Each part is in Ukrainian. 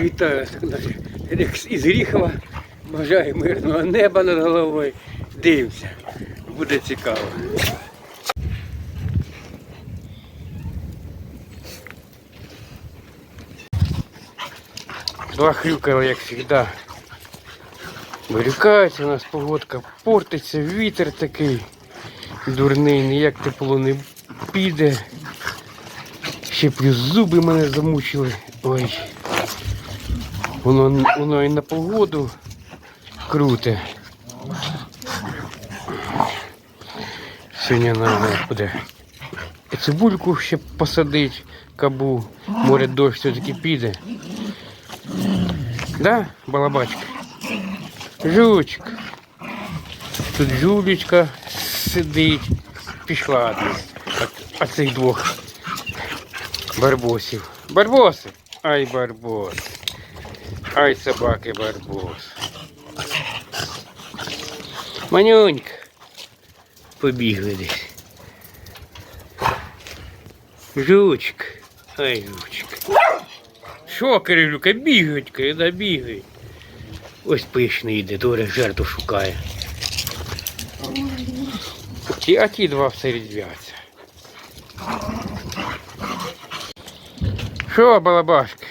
Вітаю Рекс із Ріхова. Бажаю мирного неба над головою. Дивимося. Буде цікаво. Два хрюкала, як завжди. Вирікається у нас погодка, портиться, вітер такий дурний, ніяк тепло не піде. Ще плюс зуби мене замучили. Ой. Воно, воно і на погоду круте. Сьогодні треба буде і цибульку ще посадити, кабу. Море дощ все-таки піде. Да, балабачка? Жучка. Тут жулечка сидить. Пішла одна. От цих двох барбосів. Барбоси! Ай, барбос. Ай, собаки, барбос. Манюнька. Побігли десь. Жучка. Ай, жучка. Що, Кирилюка, бігають, да бігають. Ось пишний йде, доля жертву шукає. Ті, а ті два все різдвяться. Що, балабашки?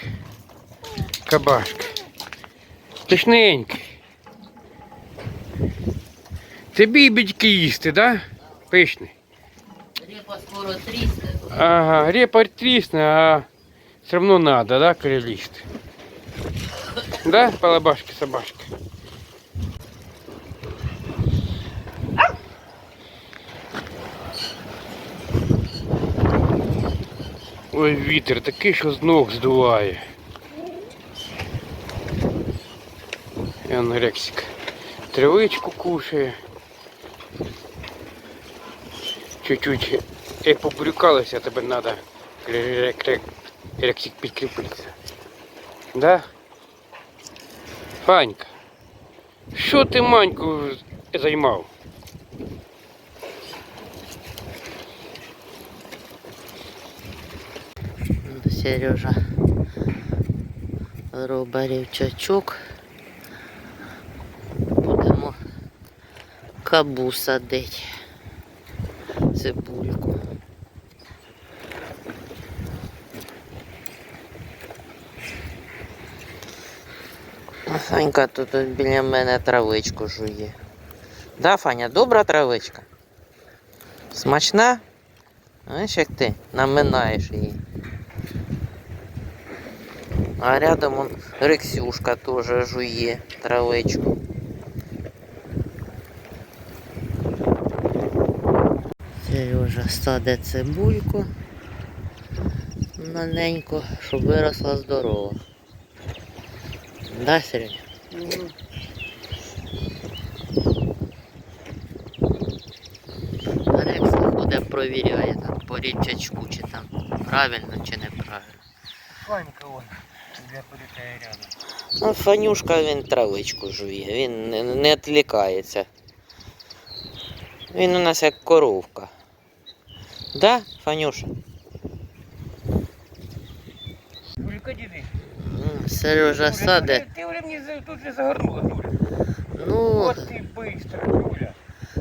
Кабашки. Точненький. Це бібічки їсти, да? Пишний. Репа скоро трісне. Ага, репа трісне, а все равно надо, да, корелист? Да, балабашки, собашки? Ой, вітер такий, що з ног здуває. Ян Рексик. Травичку кушає. Чуть-чуть як побрюкалося, тебе треба Рексик підкріпитися. Да? Фанька, що ти маньку займав? Сережа робить рівчачок. Кабу садити. Цибульку. Фанька тут біля мене травичку жує. Да, Фаня, добра травичка? Смачна? Знаєш, як ти наминаєш її. А рядом он Рексюшка теж жує травичку. Сережа саде цибульку маленьку, щоб виросла здорова. Да, Сережа? Рекс ходить, провіряє там по річачку, чи там правильно чи неправильно. Фанька вон, для політає рядом. Ну, Фанюшка він травичку жує, він не, не відлікається. Він у нас як коровка. Да, Фанюша? Жулька діди. Сережа саде. Ти вже мені тут же загорнула, Жуля. Ну, От ти бистро, Жуля.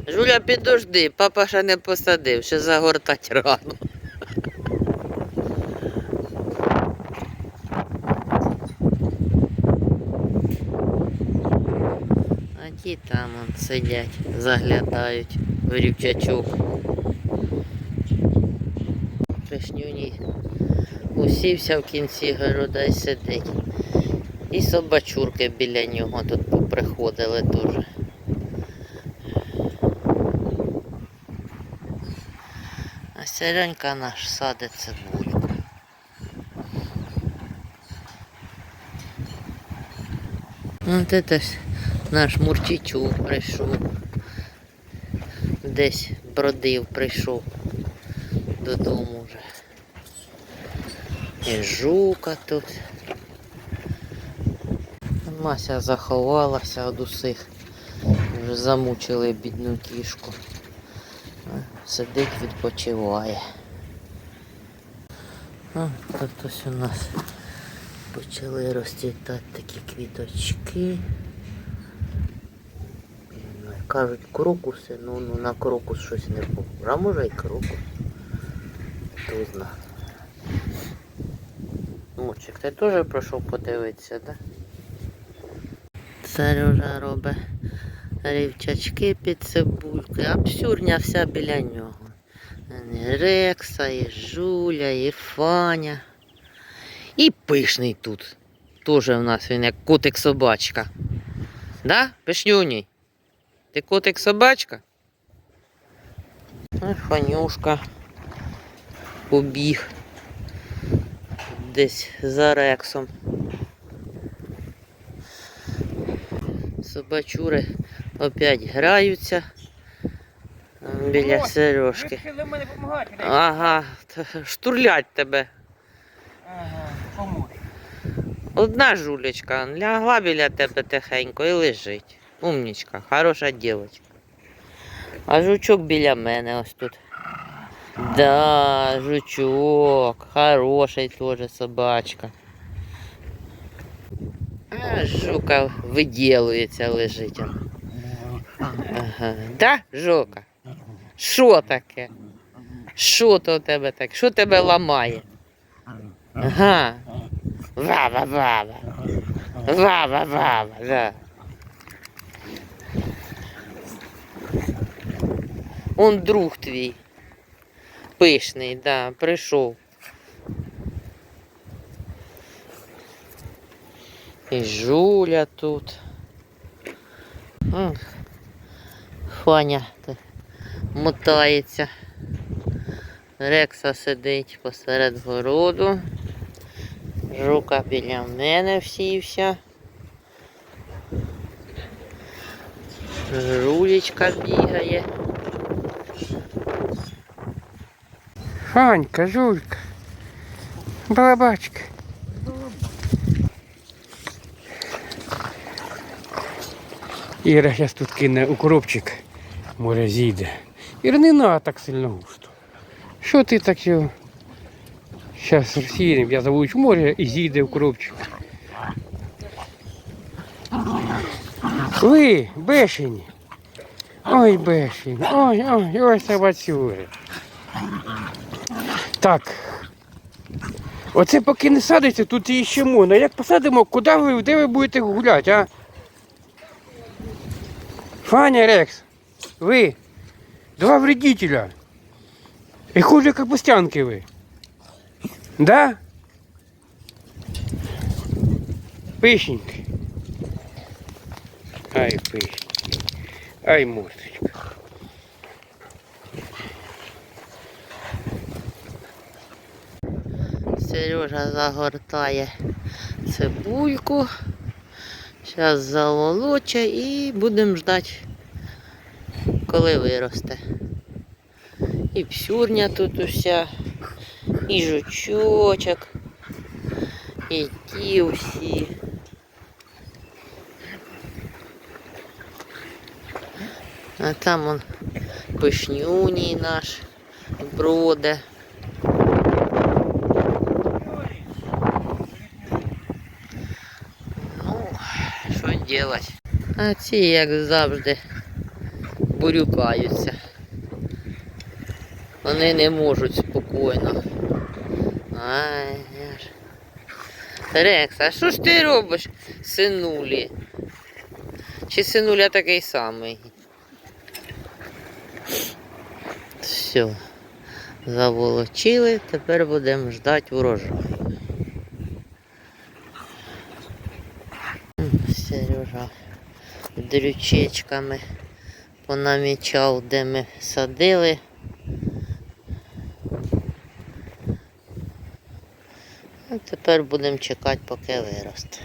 Жуля, підожди, папа ще не посадив, ще загортать рано. А ті там он сидять, заглядають в рівчачок. Пишнюній усівся в кінці города і сидить. І собачурки біля нього тут поприходили теж. А Серенька наш садить цибульку. Ну, це наш Мурчичук прийшов. Десь бродив, прийшов додому вже. І жука тут. Мася заховалася від усіх. Вже замучили бідну кішку. Сидить, відпочиває. А, тут ось у нас Почали розцвітати такі квіточки. Кажуть, крокуси, ну, ну на крокус щось не похоже. А може і крокус. Зна. Мурчик, ти теж пройшов подивитися, так? Да? Сережа робить рівчачки під цибулькою, а псюрня вся біля нього. І Рекса, і Жуля, і Фаня. І пишний тут. Тоже в нас він як котик-собачка. Да, пишнюній? Ти котик-собачка? А Фанюшка побіг десь за Рексом. Собачури опять граються біля Сережки. Ага, штурлять тебе. Ага. Одна жулечка лягла біля тебе тихенько і лежить. Умнічка, хороша дівчинка. А жучок біля мене ось тут. Да, жучок, хороший теж собачка. А жука виділується лежить. Ага. Да, жука? Що таке? Що то у тебе таке? Що тебе ламає? Ага. Вава, вава. Вава, вава, да. Он друг твій. Пишний, да, прийшов. І Жуля тут. Фаня мотається. Рекса сидить посеред городу. Жука біля мене всівся. Жулечка бігає. Фанька, Жулька. Балабачка. Іра зараз тут кине укропчик. Може зійде. Іра, не надо так сильно густо. Що ти так його? Зараз розсіянем, я завуч море і зійде укропчик. Ви, бешені. Ой, бешені. Ой, ой, ой, собацюри. Так. Оце поки не садиться, тут і ще можна. Як посадимо, куди ви, де ви будете гуляти, а? Фаня Рекс, ви, два вредителя. І хуже капустянки ви. Да? Пишеньки. Ай, пишеньки. Ай, мосточка. Сережа загортає цибульку. Зараз заволоче і будемо ждати, коли виросте. І псюрня тут уся, і жучочок, і ті усі. А там он пишнюній наш броде. Ну, що делать? А ці, як завжди, бурюкаються. Вони не можуть спокійно. Ай. Рекс, а що ж ти робиш, синулі? Чи синуля такий самий? Все. Заволочили, тепер будемо ждати урожаю. Сережа дрючечками понамічав, де ми садили. А тепер будемо чекати, поки виросте.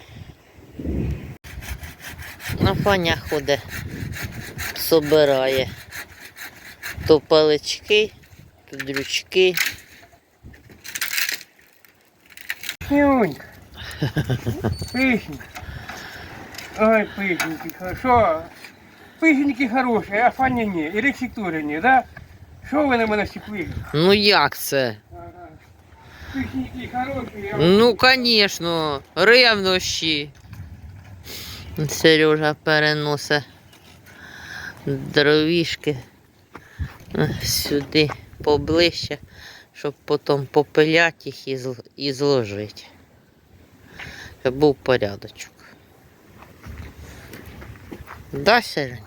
На фаня ходить, собирає то палички, то дрючки. Нюнька. Пышенька. Ой, пышеньки, хорошо. Пышеньки хороші, а Фаня ні. І Рексик теж ні, да? Що ви на мене всі? Ну як це? Пишники хороші, Ну, звісно, ревнощі. Сережа переносить дровішки сюди поближче, щоб потім попиляти їх і і зложити. Щоб був порядочок. Да, Сереня?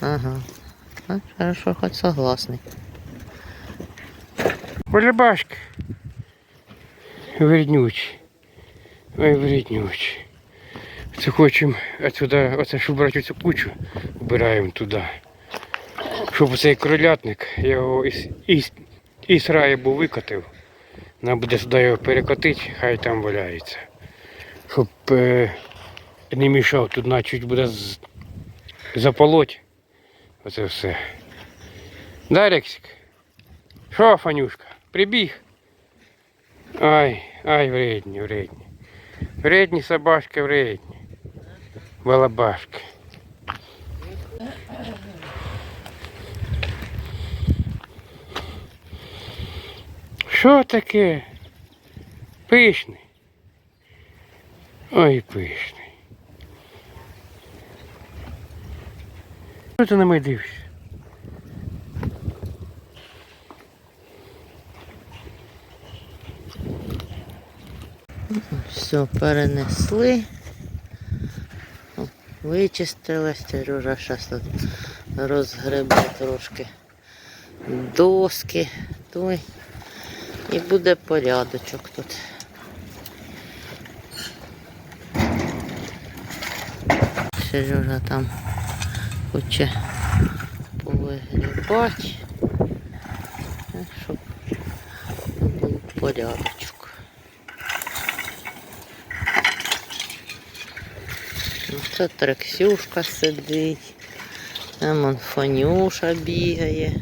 Ага. А, Хорошо, хоч согласний. Полябашки. Вреднючі. Ой, вреднючі. Це хочемо отсюда, оце щоб брати цю кучу, вбираємо туди. Щоб цей кролятник, я його із, із, із раю був викотив. Нам буде сюди його перекотити, хай там валяється. Щоб е, не мішав, тут начуть буде заполоть. Оце все. Да, Рексик? Що, Фанюшка, прибіг? Ай, ай, вредні, вредні. Вредні собачки, вредні. Балабашки. Що таке? Пишний. Ой, пишний. Що ти на мене дивишся? Все, перенесли. О, Вичистили, Сережа зараз тут розгребе трошки доски. Той. І буде порядочок тут. Сережа там хоче повигрібати, щоб був порядочок. Ну, Це трексюшка сидить. Там он Фанюша бігає.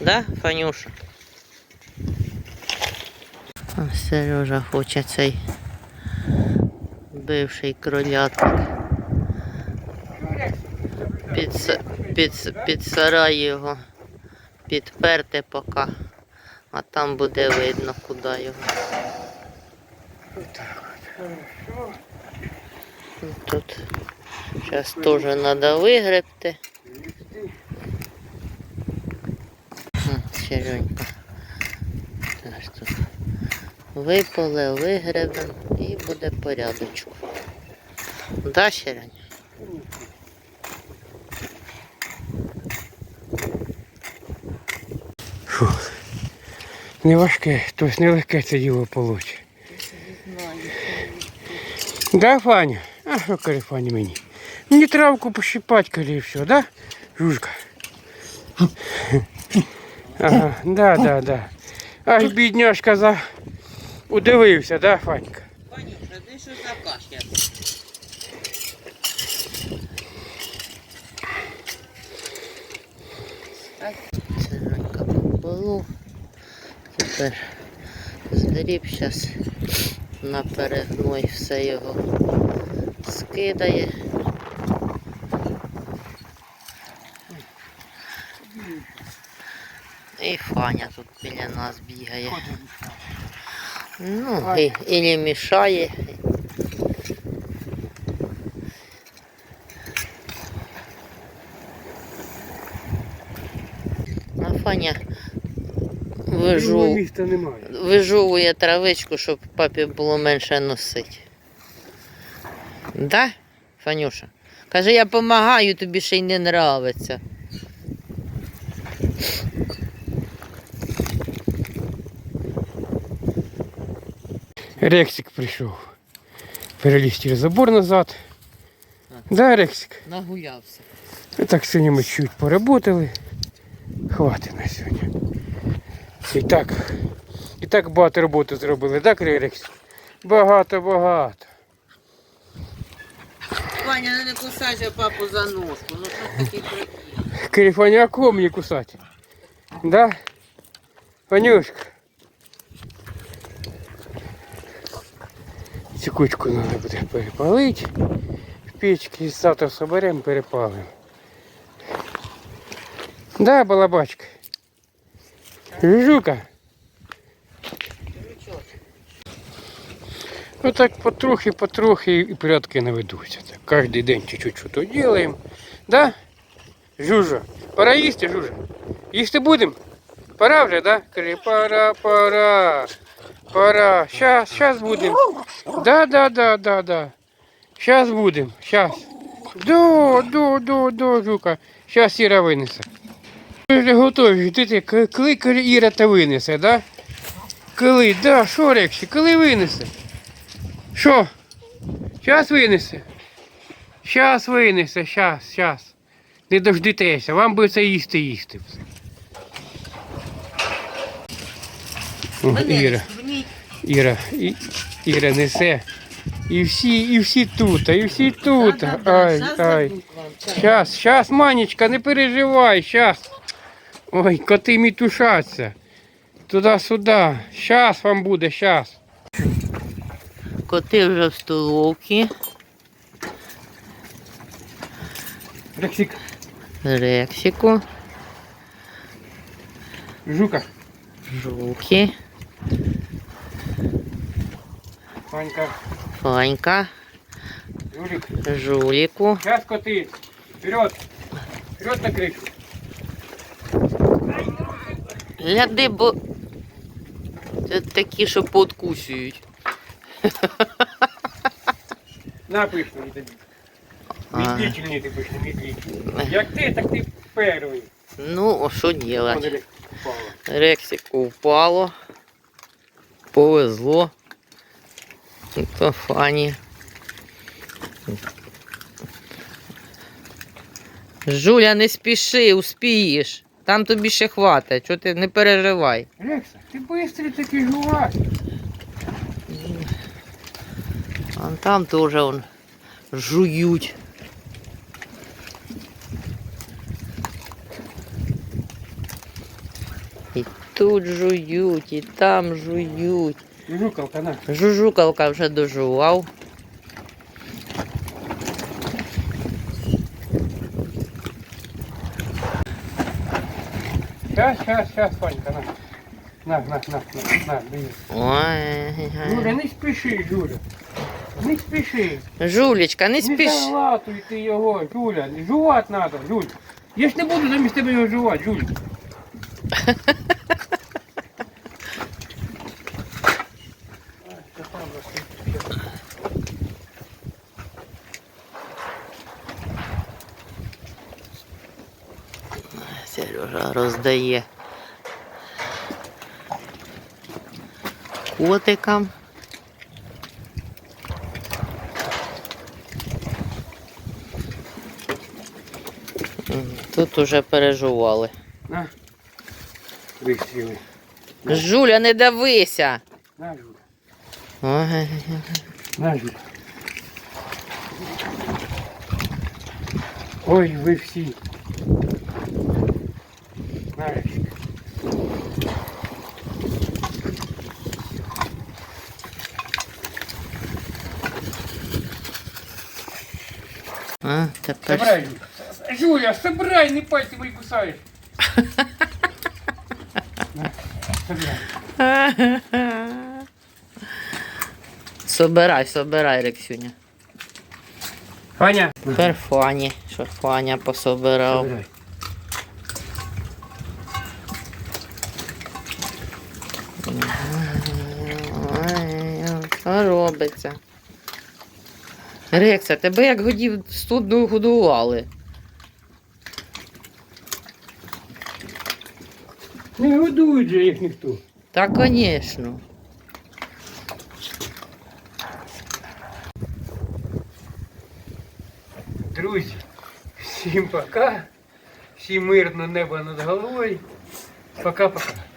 Да, Фанюша? Сережа хоче цей бивший кролятник. Під, с- під, під сарай його підперти поки, а там буде видно, куди його. Тут зараз теж треба вигребти. М, Серенька. Зараз тут виполе, вигребемо і буде порядочок. Да, Серень? Фу. Не важке, тобто не легке це діло получить. Да, Фаня? А що каже Фаня мені? Мені травку пощипать, каже, все, да? Жужка. Ага, да, да, да. Ай, бідняшка за... удивився, да, Фанька? Ванюша, ти що за кашля? Церенька. Тепер згріб зараз на перегной все його скидає. І Фаня тут біля нас бігає. Ну, і, і не мішає. А Фаня вижу, вижовує травичку, щоб папі було менше носити. Да, Фанюша? Каже, я допомагаю, тобі ще й не нравиться. Рексик прийшов. Переліз через забор назад. Да, Рексик? Нагулявся. І так сьогодні ми чуть поработали. Хватить на сьогодні. І так, і так багато роботи зробили, так, Рексик? Багато, багато. Ваня, не кусайся папу за ножку. Ну що такий а кого мені кусати? Да? Панюшка. Цю кучку треба буде перепалити. В печці завтра соберемо, перепалимо. Да, балабачка. Жука. Ну так потрохи-потрохи и порядки наведуться. Так, каждый день чуть-чуть что-то делаем, Да? Жужа. Пора їсти, жужа. Їсти будем? Пора уже, да? Кажи, пора, пора. Пора. Сейчас, сейчас будем. Да, да, да, да, да. Сейчас будем, сейчас. До, до, до, до, жука. Сейчас сіра винесе. Ви вже готові. Ждите, к- коли Іра та винесе, да? Коли, да, що Рексі, коли винесе? Що? Щас винесе. Щас винесе, щас, щас. Не дождитеся, вам би це їсти їсти. О, Іра, Іра, І, Іра несе. І всі, і всі тут, і всі тут. Ай, ай. Щас, щас, Манечка, не переживай, щас. Ой, коти мітушаться. Туди-сюди. Щас вам буде, щас. Коти вже в столовці. Рексик, Рексику, жука, жуки, Ванька, Фанька, Жулик. жуліку. Сейчас коты. Вперед. Вперед на крышу. Гляди, бо це такі, що подкусюють. На пишну не тобі. Медлительний ти пишний, медлительний. Як ти, так ти перший. Ну, а що делать? Рексику впало. Повезло. То фані. Жуля, не спіши, успієш. Там тобі ще хватить, чого ти не переживай. Рекса, ти быстрый такий жувак. А там теж он жують. І тут жують, і там жують. Жукалка, на. Жужукалка вже дожував. Сейчас, сейчас, сейчас, Ванька, на. На, на, на, на, на, бери. Ой. Жуля, не спіши, Жуля. Не спіши. Жулечка, не Не спіши. залатуй ти його, Жуля. Жувати треба, Жуль. Я ж не буду замість тебе його жувати, Жуль. Сережа роздає Котикам. Тут уже переживали. На. Вистріли. Жуля, не давися. На, Жуля. Ой. На, Жуля. Ой, ви всі. На, Собирай, Жуля. Жуля, собирай, не пальцы мои кусаешь. Собирай. Собирай, собирай, Рексюня. Фаня. Тепер Фані, що Фаня пособирав. Собирай. Що робиться? Рекса, тебе як годів студну годували. Не годують же їх ніхто. Та, звісно. Друзі, всім пока. Всім мирно небо над головою. Пока-пока.